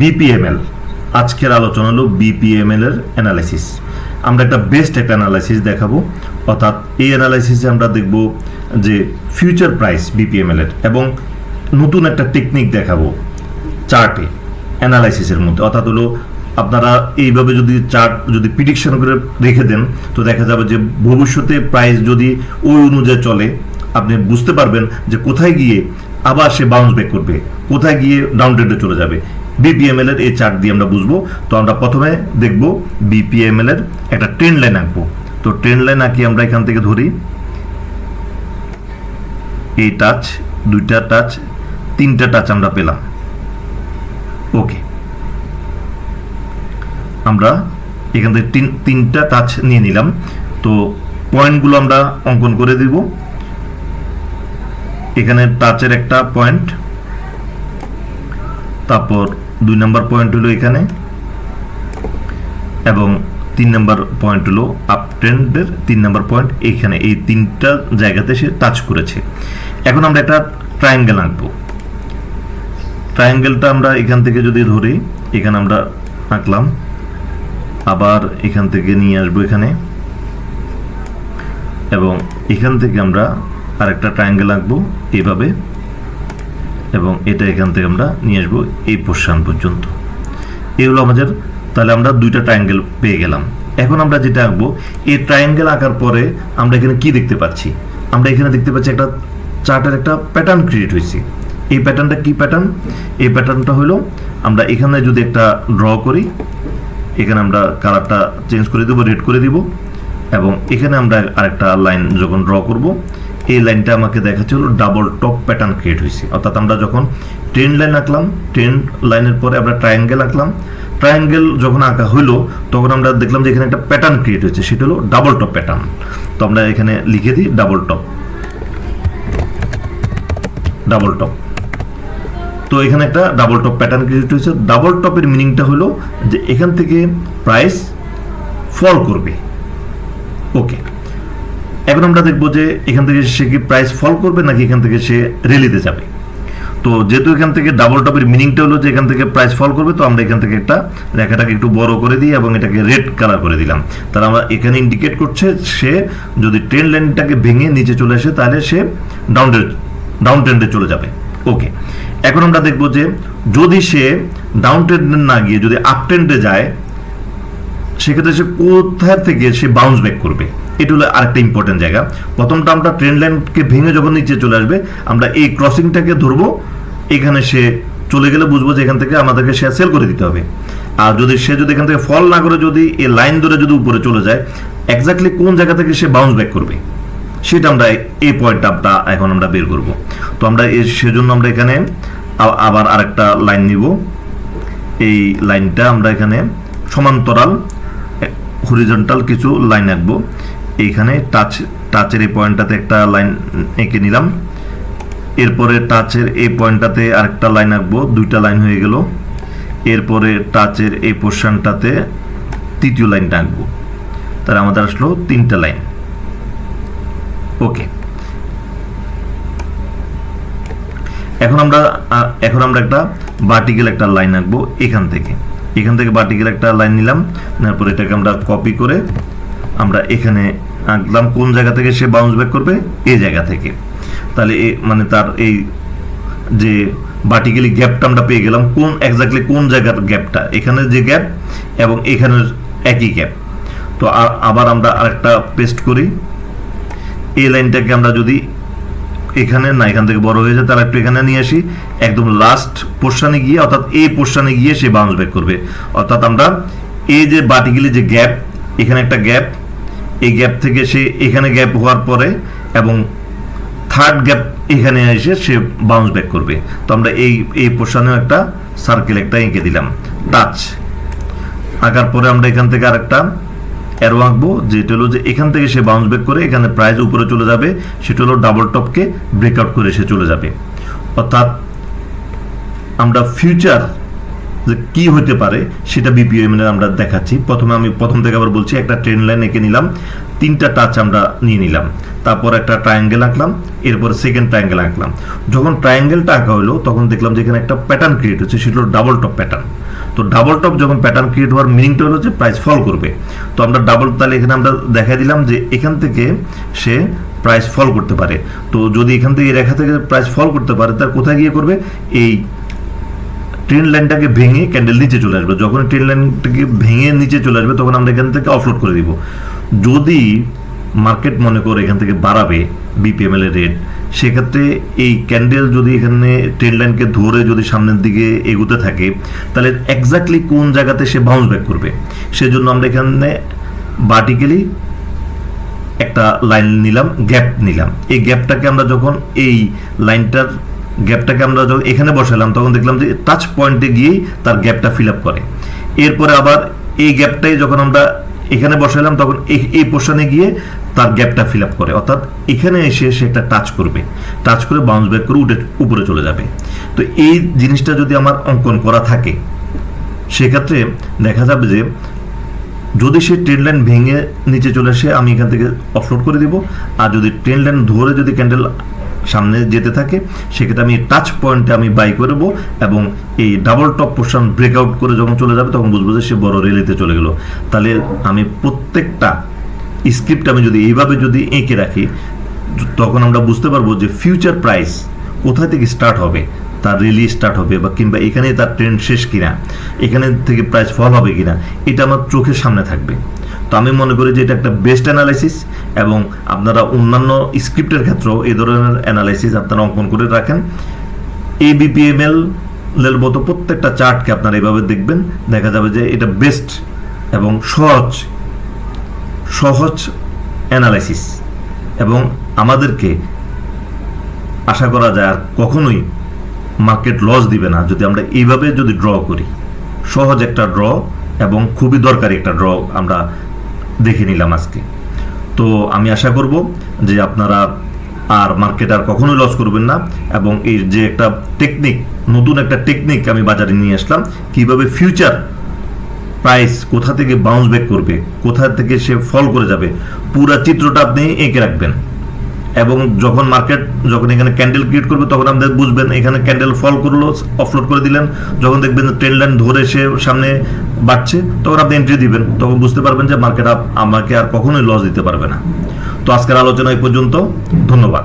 বিপিএমএল। আজকের আলোচনা হলো বিপিএমএল এর অ্যানালাইসিস আমরা একটা বেস্ট একটা অ্যানালাইসিস দেখাবো। অর্থাৎ এই অ্যানালাইসিসে আমরা দেখব যে ফিউচার প্রাইস বিপিএমএল এর এবং নতুন একটা টেকনিক দেখাবো চার্টে অ্যানালাইসিসের মধ্যে। অর্থাৎ হলো আপনারা এইভাবে যদি চার্ট যদি প্রিডিকশন করে রেখে দেন, তো দেখা যাবে যে ভবিষ্যতে প্রাইস যদি ওই অনুযায়ী চলে, আপনি বুঝতে পারবেন যে কোথায় গিয়ে আবার সে বাউন্স ব্যাক করবে, কোথায় গিয়ে ডাউন ট্রেন্ডে চলে যাবে। বিপিএমএল এর এই চার্ট দিয়ে আমরা বুঝব। তো আমরা প্রথমে দেখব বিপিএমএল এর একটা ট্রেন্ড লাইন আঁকবো। তো ট্রেন্ড লাইন আঁকি আমরা এখান থেকে ধরি। এই টাচ দুইটা টাচ তিনটা টাচ আমরা পেলাম। ওকে আমরা এখান থেকে তিন, তিনটা টাচ নিয়ে নিলাম। তো পয়েন্টগুলো আমরা অঙ্কন করে দিব। এখানে টাচের একটা পয়েন্ট তারপর দুই নম্বর পয়েন্ট হলো এখানে, এবং তিন নম্বর পয়েন্ট হলো আপ ট্রেন্ডের তিন নম্বর পয়েন্ট এইখানে এই তিনটা জায়গাতে সে টাচ করেছে। এখন আমরা একটা ট্রায়াঙ্গেল আঁকবো। ট্রায়াঙ্গেলটা আমরা এখান থেকে যদি ধরি, এখানে আমরা আঁকলাম। আবার এখান থেকে নিয়ে আসব এখানে। এবং এখান থেকে আমরা আরেকটা ট্রায়াঙ্গেল আঁকবো। এইভাবে এবং এটা এখান থেকে আমরা নিয়ে আসব এই পোর্শন পর্যন্ত। এই হলো আমাদের, তাহলে আমরা দুইটা ট্রায়াঙ্গেল পেয়ে গেলাম। এখন আমরা যেটা আঁকবো, এই ট্রায়াঙ্গেল আঁকার পরে আমরা এখানে কি দেখতে পাচ্ছি? আমরা এখানে দেখতে পাচ্ছি একটা চার্টের একটা প্যাটার্ন ক্রিয়েট হয়েছে। এই প্যাটার্নটা কি প্যাটার্ন এই প্যাটার্নটা হলো, আমরা এখানে যদি একটা ড্র করি, এখানে আমরা কালারটা চেঞ্জ করে দেবো রেড করে দিব, এবং এখানে আমরা আরেকটা লাইন যখন ড্র করব এই লাইনটা আমাকে দেখাচ্ছে হলো ডাবল টপ প্যাটার্ন ক্রিয়েট হয়েছে। অর্থাৎ আমরা যখন ট্রেন লাইন আঁকলাম ট্রেন লাইনের পরে আমরা ট্রায়াঙ্গেল আঁকলাম ট্রায়াঙ্গেল যখন আঁকা হলো তখন আমরা দেখলাম যে এখানে একটা প্যাটার্ন ক্রিয়েট হয়েছে, সেটা হলো ডাবল টপ প্যাটার্ন তো আমরা এখানে লিখে দিই ডাবল টপ ডাবল টপ তো এখানে একটা ডাবল টপ প্যাটার্ন ক্রিয়েট হয়েছে। ডাবল টপের মিনিংটা হলো যে এখান থেকে প্রাইস ফল করবে। এখন আমরা দেখব যে এখান থেকে সে কি প্রাইস ফল করবে নাকি এখান থেকে সে রেলিতে যাবে। তো যেহেতু এখান থেকে ডাবল টপের মিনিংটা হলো যে এখান থেকে প্রাইস ফল করবে, তো আমরা এখান থেকে একটা রেখাটাকে একটু বড় করে দিই এবং এটাকে রেড কালার করে দিলাম। তাহলে আমরা এখানে ইন্ডিকেট করছে সে যদি ট্রেন লাইনটাকে ভেঙে নিচে চলে আসে, তাহলে সে ডাউন ডাউন ট্রেন্ডে চলে যাবে। ওকে এখন আমরা দেখব যে যদি সে ডাউন ট্রেন্ডে না গিয়ে যদি আপ ট্রেন্ডে যায় সেক্ষেত্রে সে কোথায় থেকে সে বাউন্স ব্যাক করবে? এটা হলো আরেকটা ইম্পর্টেন্ট জায়গা। প্রথমটা আমরা ট্রেন লাইনকে ভেঙে যখন নিচে চলে আসবে, আমরা এই ক্রসিংটাকে ধরবো। এখানে সে চলে গেলে বুঝব যে এখান থেকে আমাদেরকে সে সেল করে দিতে হবে। আর যদি সে যদি এখান থেকে ফল না করে, যদি এই লাইন ধরে যদি উপরে চলে যায় এক্স্যাক্টলি কোন জায়গা থেকে সে বাউন্স ব্যাক করবে? সেটা আমরা এই পয়েন্টটা এখন আমরা বের করব। তো আমরা এই সেজন্য আমরা এখানে আবার আরেকটা লাইন নিব। এই লাইনটা আমরা এখানে সমান্তরাল হরিজন্টাল কিছু লাইন আঁকবো। এইখানে টাচ টাচের এই পয়েন্টটাতে একটা লাইন এঁকে নিলাম। এরপরে টাচের এই পয়েন্টটাতে আরেকটা লাইন আঁকবো, দুইটা লাইন হয়ে গেল। এরপরে টাচের এই পোর্শনটাতে তৃতীয় লাইনটা আঁকবো। তাহলে আমাদের আসলো তিনটা লাইন ওকে এখন আমরা এখন আমরা একটা ভার্টিক্যাল একটা লাইন আঁকবো এখান থেকে। এখান থেকে ভার্টিক্যাল একটা লাইন নিলাম তারপর এটাকে আমরা কপি করে আমরা এখানে আঁকলাম কোন জায়গা থেকে সে বাউন্স ব্যাক করবে? এই জায়গা থেকে। তাহলে এ মানে তার এই যে ভার্টিক্যালি গ্যাপটা আমরা পেয়ে গেলাম, কোন এক্স্যাক্টলি কোন জায়গার গ্যাপটা এখানে যে গ্যাপ এবং এখানের একই গ্যাপ তো আবার আমরা আরেকটা পেস্ট করি। এই লাইনটাকে আমরা যদি এখানে না, এখান থেকে বড় হয়ে যায় তাহলে একটু এখানে নিয়ে আসি। একদম লাস্ট পোর্শনে গিয়ে, অর্থাৎ এই পোর্শনে গিয়ে সে বাউন্স ব্যাক করবে। অর্থাৎ আমরা এই যে বাটিগুলি যে গ্যাপ এখানে একটা গ্যাপ এই গ্যাপ থেকে সে এখানে গ্যাপ হওয়ার পরে এবং থার্ড গ্যাপ এখানে এসে সে বাউন্স ব্যাক করবে। তো আমরা এই এই পোর্শনেও একটা সার্কেল একটা এঁকে দিলাম। টাচ আঁকার পরে আমরা এখান থেকে আরেকটা অ্যারো আঁকবো যেটা হলো যে এখান থেকে সে বাউন্স ব্যাক করে এখানে প্রাইস উপরে চলে যাবে, সেটা হলো ডাবল টপকে ব্রেকআউট করে সে চলে যাবে। অর্থাৎ আমরা ফিউচার যে কি হতে পারে, সেটা বিপিএম এ আমরা দেখাচ্ছি। প্রথমে আমি প্রথম থেকে আবার বলছি, একটা ট্রেন লাইন এঁকে নিলাম, তিনটা টাচ আমরা নিয়ে নিলাম। তারপর একটা ট্রায়াঙ্গেল আঁকলাম, এরপর সেকেন্ড ট্রায়াঙ্গেল আঁকলাম। যখন ট্রায়াঙ্গেলটা আঁকা হলো, তখন দেখলাম যে এখানে একটা প্যাটার্ন ক্রিয়েট হচ্ছে, সেটা হলো ডাবল টপ প্যাটার্ন তো ডাবল টপ যখন প্যাটার্ন ক্রিয়েট হওয়ার মিনিংটা হলো যে প্রাইস ফল করবে। তো আমরা ডাবল তাহলে এখানে আমরা দেখাই দিলাম যে এখান থেকে সে প্রাইস ফল করতে পারে। তো যদি এখান থেকে রেখা থেকে প্রাইস ফল করতে পারে, তার কোথায় গিয়ে করবে? এই ট্রেন লাইনটাকে ভেঙে ক্যান্ডেল নিচে চলে আসবে। যখন ট্রেন লাইনটাকে ভেঙে নিচে চলে আসবে, তখন আমরা এখান থেকে অফলোড করে দিব। যদি মার্কেট মনে করে এখান থেকে বাড়াবে বিপিএমএল এর রেট সেক্ষেত্রে এই ক্যান্ডেল যদি এখানে ট্রেন লাইনকে ধরে যদি সামনের দিকে এগোতে থাকে, তাহলে এক্স্যাক্টলি কোন জায়গাতে সে বাউন্স ব্যাক করবে? সেজন্য আমরা এখানে ভার্টিক্যালি একটা লাইন নিলাম গ্যাপ নিলাম। এই গ্যাপটাকে আমরা যখন, এই লাইনটার গ্যাপটাকে আমরা যখন এখানে বসালাম, তখন দেখলাম যে টাচ পয়েন্টে গিয়েই তার গ্যাপটা ফিল আপ করে। এরপরে আবার এই গ্যাপটাই যখন আমরা এখানে বসালাম, তখন এই পোর্শনে গিয়ে তার গ্যাপটা ফিল আপ করে। অর্থাৎ এখানে এসে সে একটা টাচ করবে। টাচ করে বাউন্স ব্যাক করে উঠে, উপরে চলে যাবে। তো এই জিনিসটা যদি আমার অঙ্কন করা থাকে, সেক্ষেত্রে দেখা যাবে যে যদি সে ট্রেন লাইন ভেঙে নিচে চলে আসে, আমি এখান থেকে অফলোড করে দিব। আর যদি ট্রেন লাইন ধরে যদি ক্যান্ডেল সামনে যেতে থাকে, সেক্ষেত্রে আমি টাচ পয়েন্টে আমি বাই করব এবং এই ডাবল টপ পোর্শন ব্রেকআউট করে যখন চলে যাবে, তখন বুঝব যে সে বড় রেলিতে চলে গেল। তাহলে আমি প্রত্যেকটা স্ক্রিপ্ট আমি যদি এইভাবে যদি এঁকে রাখি, তখন আমরা বুঝতে পারব যে ফিউচার প্রাইস কোথায় থেকে স্টার্ট হবে, তার রেলি স্টার্ট হবে বা কিংবা এখানে তার ট্রেন্ড শেষ কিনা, এখানে থেকে প্রাইস ফল হবে কিনা, এটা আমার চোখের সামনে থাকবে। তো আমি মনে করি যে এটা একটা বেস্ট অ্যানালাইসিস এবং আপনারা অন্যান্য স্ক্রিপ্টের ক্ষেত্রেও এই ধরনের অ্যানালাইসিস আপনারা অঙ্কন করে রাখেন। এই বিপিএমএল এর মতো প্রত্যেকটা চার্টকে আপনারা এভাবে দেখবেন, দেখা যাবে যে এটা বেস্ট এবং সহজ সহজ অ্যানালাইসিস এবং আমাদেরকে আশা করা যায় আর কখনোই মার্কেট লস দিবে না যদি আমরা এইভাবে যদি ড্র করি। সহজ একটা ড্র এবং খুবই দরকারি একটা ড্র আমরা দেখে নিলাম আজকে। তো আমি আশা করব যে আপনারা আর মার্কেট আর কখনোই লস করবেন না এবং এই যে একটা টেকনিক, নতুন একটা টেকনিক আমি বাজারে নিয়ে আসলাম, কীভাবে ফিউচার প্রাইস কোথা থেকে বাউন্স ব্যাক করবে, কোথা থেকে সে ফল করে যাবে, পুরো চিত্রটা আপনি এঁকে রাখবেন। এবং যখন মার্কেট যখন এখানে ক্যান্ডেল ক্রিয়েট করবে, তখন আমাদের বুঝবেন এখানে ক্যান্ডেল ফল করল অফলোড করে দিলেন। যখন দেখবেন ট্রেন লাইন ধরে সে সামনে বাড়ছে, তখন আপনি এন্ট্রি দিবেন। তখন বুঝতে পারবেন যে মার্কেট আমাকে আর কখনোই লস দিতে পারবে না। তো আজকের আলোচনা এই পর্যন্ত। ধন্যবাদ।